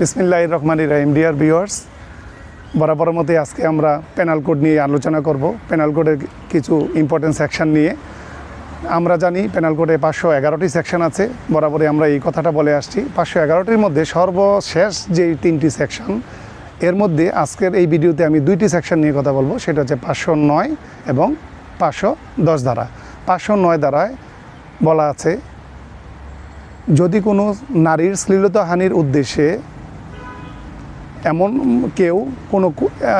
বিসমিল্লাহ রহমান রাহিম। Dear viewers বরাবর মতে আজকে আমরা পেনাল কোড নিয়ে আলোচনা করব। পেনাল কোডের কিছু ইম্পর্টেন্ট সেকশন নিয়ে। আমরা জানি পেনাল কোডে পাঁচশো এগারোটি সেকশন আছে। বরাবরই আমরা এই কথাটা বলে আসছি। পাঁচশো এগারোটির মধ্যে সর্বশেষ যে তিনটি সেকশন এর মধ্যে আজকের এই ভিডিওতে আমি দুইটি সেকশন নিয়ে কথা বলব। সেটা হচ্ছে পাঁচশো নয় এবং পাঁচশো দশ ধারা। পাঁচশো নয় ধারায় বলা আছে, যদি কোনো নারীর শ্লীলতাহানির উদ্দেশ্যে এমন কেউ, কোনো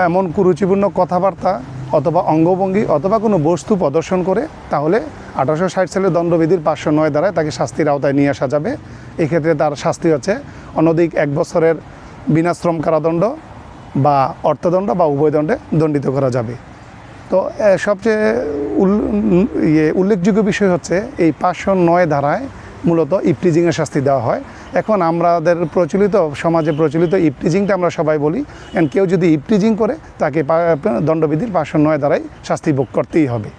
এমন কুরুচিপূর্ণ কথাবার্তা অথবা অঙ্গভঙ্গি অথবা কোনো বস্তু প্রদর্শন করে, তাহলে আঠারোশো ষাট সালের দণ্ডবিধির পাঁচশো নয় দ্বারায় তাকে শাস্তির আওতায় নিয়ে আসা যাবে। এক্ষেত্রে তার শাস্তি হচ্ছে অনধিক এক বছরের বিনাশ্রম কারাদণ্ড বা অর্থদণ্ড বা উভয় দণ্ডে দণ্ডিত করা যাবে। তো সবচেয়ে ইয়ে উল্লেখযোগ্য বিষয় হচ্ছে এই পাঁচশো নয় ধারায় মূলত ইপটিজিংয়ের শাস্তি দেওয়া হয়। এখন আমাদের প্রচলিত, সমাজে প্রচলিত ইপটিজিংটা আমরা সবাই বলি এন্ড কেউ যদি ইপটিজিং করে, তাকে দণ্ডবিধির পাঁচশো নয় দ্বারাই শাস্তি ভোগ করতেই হবে।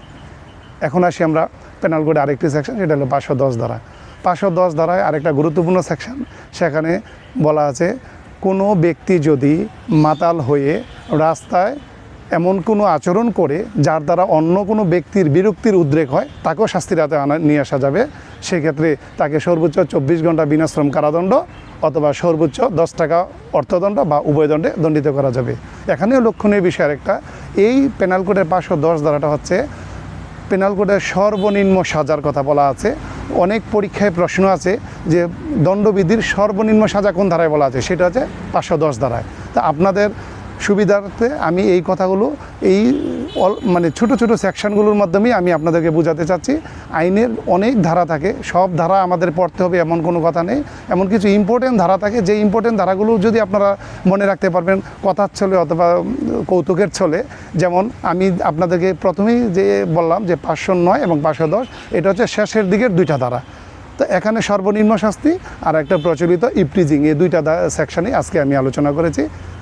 এখন আসি আমরা পেনাল কোডে আরেকটি সেকশন সেটা হলো পাঁচশো দশ ধারা পাঁচশো দশ দ্বারায় আরেকটা গুরুত্বপূর্ণ সেকশন সেখানে বলা আছে, কোনো ব্যক্তি যদি মাতাল হয়ে রাস্তায় এমন কোনো আচরণ করে যার দ্বারা অন্য কোনো ব্যক্তির বিরক্তির উদ্রেক হয়, তাকেও শাস্তির হাতে আনা, নিয়ে আসা যাবে। সেক্ষেত্রে তাকে সর্বোচ্চ চব্বিশ ঘণ্টা বিনাশ্রম কারাদণ্ড অথবা সর্বোচ্চ দশ টাকা অর্থদণ্ড বা উভয় দণ্ডে দণ্ডিত করা যাবে। এখানেও লক্ষণীয় বিষয় আরেকটা। এই পেনাল কোডের পাঁচশো দশ ধারাটা হচ্ছে পেনাল কোডের সর্বনিম্ন সাজার কথা বলা আছে। অনেক পরীক্ষায় প্রশ্ন আছে যে দণ্ডবিধির সর্বনিম্ন সাজা কোন ধারায় বলা আছে? সেটা হচ্ছে পাঁচশো দশ ধারায়। তা আপনাদের সুবিধার্থে আমি এই কথাগুলো, এই মানে ছোট ছোট সেকশনগুলোর মাধ্যমেই আমি আপনাদেরকে বোঝাতে চাচ্ছি। আইনের অনেক ধারা থাকে, সব ধারা আমাদের পড়তে হবে, এমন কোনো কথা নেই। এমন কিছু ইম্পর্টেন্ট ধারা থাকে, যে ইম্পর্টেন্ট ধারাগুলো যদি আপনারা মনে রাখতে পারবেন, কথার ছলে অথবা কৌতুকের ছলে, যেমন আমি আপনাদেরকে প্রথমেই যে বললাম যে পাঁচশো নয় এবং পাঁচশো দশ, এটা হচ্ছে শেষের দিকের দুইটা ধারা। তো এখানে সর্বনিম্ন শাস্তি আর একটা প্রচলিত ইপটিজিং, এই দুইটা সেকশনে আজকে আমি আলোচনা করেছি।